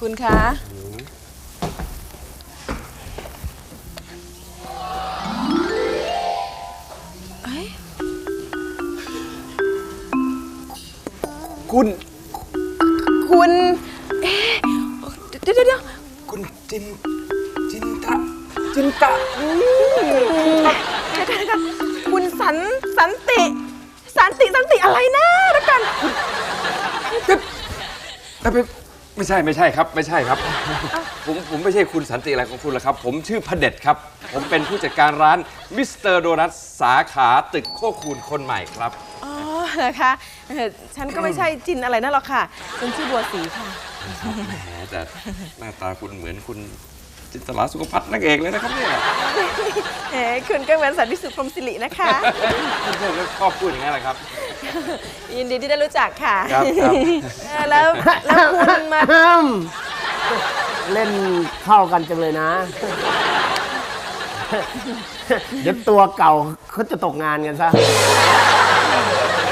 คุณคะเอ้ยคุณ คุณเอ๊ะเดี๋ยวเดี๋ยวเดี๋ยวคุณจินจินตะจินตะอืมเดี๋ยวเดี๋ยวเดี๋ยวคุณสันสันติสันติสันติอะไรนะเดี๋ยวกันแต่เป็น ไม่ใช่ไม่ใช่ครับ ไม่ใช่ครับ ผมผมไม่ใช่คุณสันติอะไรของคุณหรอกครับ ผมชื่อพระเด็จครับ ผมเป็นผู้จัดการร้านมิสเตอร์โดนัทสาขาตึกโคคูนคนใหม่ครับ อ๋อนะคะเอ่อฉันก็ไม่ใช่จินอะไรนั่นหรอกค่ะฉันชื่อบัวศรีค่ะ แหมแต่หน้าตาคุณเหมือนคุณจินตลาสุขภัทรนักเอกเลยนะครับเนี่ยเอ๋คุณก็เหมือนสันติสุขพรหมสิรินะคะเพื่อนๆก็ชอบพูดอย่างนั้นแหละครับ ยินดีที่ได้รู้จักค่ะครับครับ เออแล้วแล้วคุณมา เล่นเข้ากันจังเลยนะ เดี๋ยวตัวเก่าเขาจะตกงานกันซะ